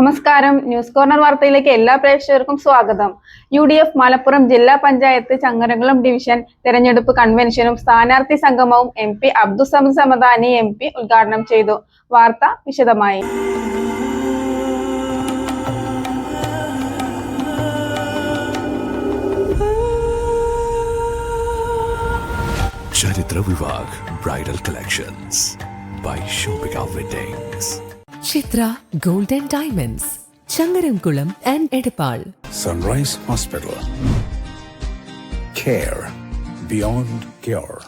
നമസ്കാരം. News corner വാർത്തയിലേക്ക് എല്ലാ പ്രേക്ഷകർക്കും സ്വാഗതം. യു ഡി എഫ് മലപ്പുറം ജില്ലാ പഞ്ചായത്ത് ചങ്ങരംകുളം ഡിവിഷൻ തെരഞ്ഞെടുപ്പ് കൺവെൻഷനും സ്ഥാനാർത്ഥി സംഗമവും M P Abdussamad Samadani M P ഉദ്ഘാടനം ചെയ്തു. വാർത്ത വിശദമായി. ചരിത്ര വിഭാഗ് bridal collections by Shopika weddings Chitra gold and diamonds Changaramkulam and Edappal Sunrise Hospital. Care beyond cure.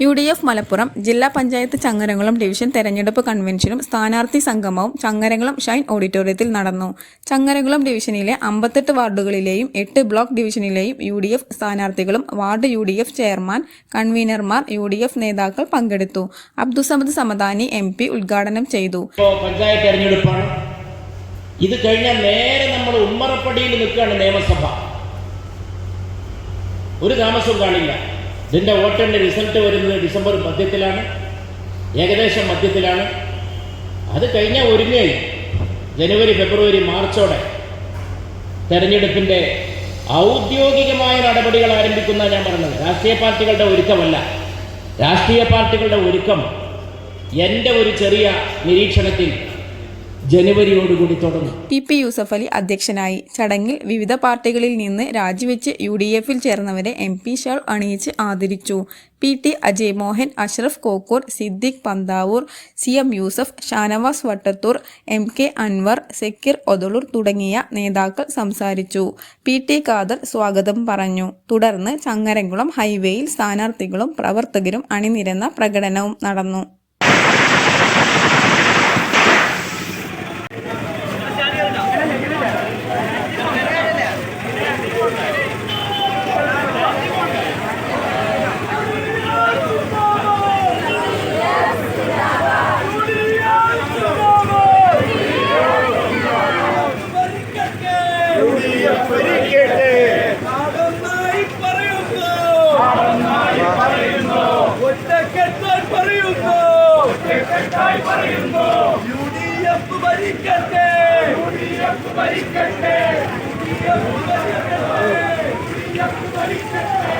U D F Malappuram ജില്ലാ പഞ്ചായത്ത് ചങ്ങരംകുളം ഡിവിഷൻ തെരഞ്ഞെടുപ്പ് കൺവെൻഷനും സ്ഥാനാർത്ഥി സംഗമവും ചങ്ങരംകുളം ഷൈൻ ഓഡിറ്റോറിയത്തിൽ നടന്നു. ചങ്ങരംകുളം ഡിവിഷനിലെ അമ്പത്തെട്ട് വാർഡുകളിലെയും എട്ട് ബ്ലോക്ക് ഡിവിഷനിലെയും യു ഡി എഫ് സ്ഥാനാർത്ഥികളും ward U D F chairman കൺവീനർമാർ U D F നേതാക്കൾ പങ്കെടുത്തു. അബ്ദുസമദ് സമദാനി എം പി ഉദ്ഘാടനം ചെയ്തു. പഞ്ചായത്ത് തെരഞ്ഞെടുപ്പാണ്. ഇത് കഴിഞ്ഞാൽ നേരെ നമ്മൾ ഉമ്മറപ്പടിയിൽ നിൽക്കുകയാണ് നിയമസഭ. ഒരു താമസവും കാണില്ല. ഇതിന്റെ വോട്ടിന്റെ റിസൾട്ട് വരുന്നത് ഡിസംബർ മധ്യത്തിലാണ് ഏകദേശം മധ്യത്തിലാണ്. അത് കഴിഞ്ഞാൽ ഒരുങ്ങായി ജനുവരി ഫെബ്രുവരി മാർച്ചോടെ തെരഞ്ഞെടുപ്പിന്റെ ഔദ്യോഗികമായ നടപടികൾ ആരംഭിക്കുന്ന ഞാൻ പറഞ്ഞത് രാഷ്ട്രീയ പാർട്ടികളുടെ ഒരുക്കമല്ല. രാഷ്ട്രീയ പാർട്ടികളുടെ ഒരുക്കം എന്റെ ഒരു ചെറിയ നിരീക്ഷണത്തിൽ ജനുവരിയോടുകൂടി തുടങ്ങും. ടി പി യൂസഫ് അലി അധ്യക്ഷനായി ചടങ്ങിൽ വിവിധ പാർട്ടികളിൽ നിന്ന് രാജിവെച്ച് യു ഡി എഫിൽ ചേർന്നവരെ എം പി ഷാൾ അണിയിച്ച് ആദരിച്ചു. P T Ajay Mohan Ashraf Kokkur Siddique Panthavoor C M Yusuf Shanavas Vattathoor M K Anwar Sekkir Othaloor തുടങ്ങിയ നേതാക്കൾ സംസാരിച്ചു. പി ടി ഖാദർ സ്വാഗതം പറഞ്ഞു. തുടർന്ന് ചങ്ങരംകുളം ഹൈവേയിൽ സ്ഥാനാർത്ഥികളും പ്രവർത്തകരും അണിനിരന്ന പ്രകടനവും നടന്നു. കൂട്ടായി പറയുന്നു. യു ഡി എഫ് ഭരിക്കട്ടെ. യു ഡി എഫ് ഭരിക്കട്ടെ. യു ഡി എഫ് ഭരിക്കട്ടെ. U D F ഭരിക്കട്ടെ.